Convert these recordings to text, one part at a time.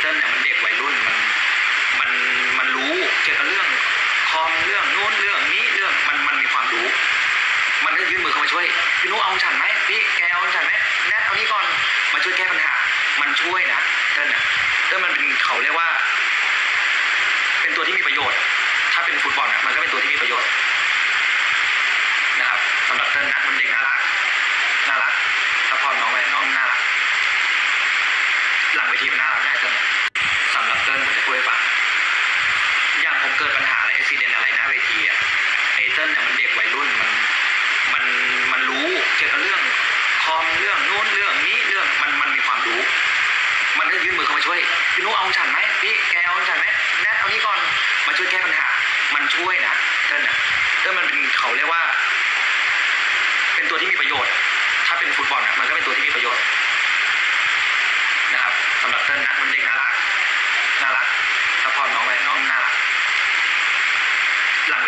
เติ้ลเนี่ยมันเด็กวัยรุ่นมันมันมันรู้เกี่ยวกับเรื่องคอมเรื่องโน้นเรื่องนี้เรื่องมันมันมีความรู้ มันก็ยื่นมือเข้ามาช่วยพี่นุ๊กเอาฉันไหมพี่แกเอาฉันไหมแนทเอานี้ก่อนมาช่วยแก้ปัญหา มันช่วยนะเติ้ลเนี่ยเติ้ลมันเป็นเขาเรียกว่า เป็นตัวที่มีประโยชน์ ถ้าเป็นฟุตบอลอะมันก็เป็นตัวที่มีประโยชน์นะครับสำหรับเติ้ลนะมันเด็กน่ารักน่ารักถ้าพอน้องไว้น้องน่ารัก หลังเวทีมันน่ารักแน่เติ้ลเนี่ยสำหรับเติ้ลผมจะพูดให้ฟังอย่างผมเกิดปัญหาอะไรอุบิเหตุอะไรหน้าเวทีอะไอเติ้ลเนี่ยมันเด็กวัยรุ่นมันมันมันรู้เกี่ยวกับเรื่องคอมเรื่องโน้นเรื่องนี้เรื่องมันมันมีความรู้ มันก็ยื่นมือเข้ามาช่วยพี่นุ๊กเอาฉันไหมพี่แกเอาฉันไหมแนทเอานี้ก่อนมาช่วยแก้ปัญหา มันช่วยนะเติ้ลเนี่ยเติ้ลมันเป็นเขาเรียกว่า เป็นตัวที่มีประโยชน์ ถ้าเป็นฟุตบอลอะมันก็เป็นตัวที่มีประโยชน์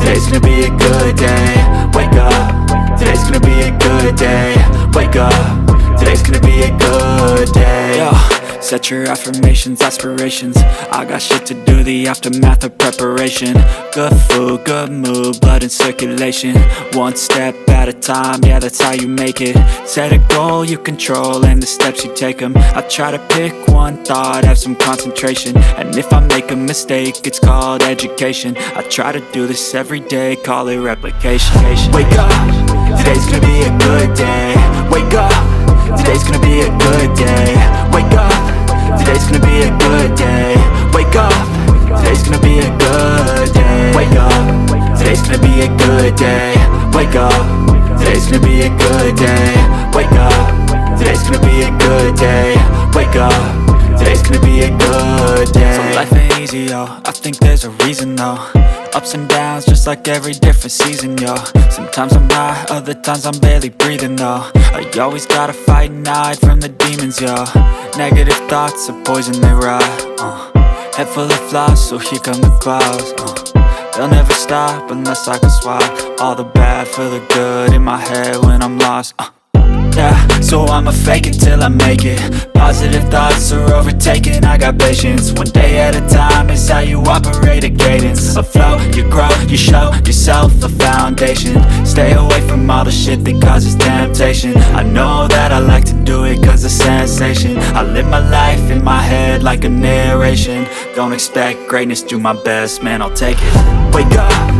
today's gonna be a good day. Wake up, today's gonna be a good day. Wake up, today's gonna be a good day. Yo. Set your affirmations, aspirations. I got shit to do, the aftermath of preparation. Good food, good mood, blood in circulation. One step at a time, yeah, that's how you make it. Set a goal you control and the steps you take them. I try to pick one thought, have some concentration. And if I make a mistake, it's called education. I try to do this every day, call it replication. Wake up, today's gonna be a good day. Wake up. Today's gonna be a good day. Wake up. Today's gonna be a good day. Wake up. Today's gonna be a good day. Wake up. Today's gonna be a good day. Wake up. Today's gonna be a good day. Wake up. Today's gonna be a good day. Wake up. Today's gonna be a good day. So life ain't easy, yo. I think there's a reason though. Ups and downs, just like every different season, yo. Sometimes I'm high, other times I'm barely breathing, though. I always gotta fight and hide from the demons, yo. Negative thoughts are poison, they rot. Uh. Head full of flies, so here come the clouds. Uh. They'll never stop unless I can swap all the bad for the good in my head when I'm lost. Uh. Yeah, so I'ma fake it till I make it. Positive thoughts are overtaken, I got patience. One day at a time is how you operate a cadence. A flow, you grow, you show yourself a foundation. Stay away from all the shit that causes temptation. I know that I like to do it cause it's sensation. I live my life in my head like a narration. Don't expect greatness, do my best, man, I'll take it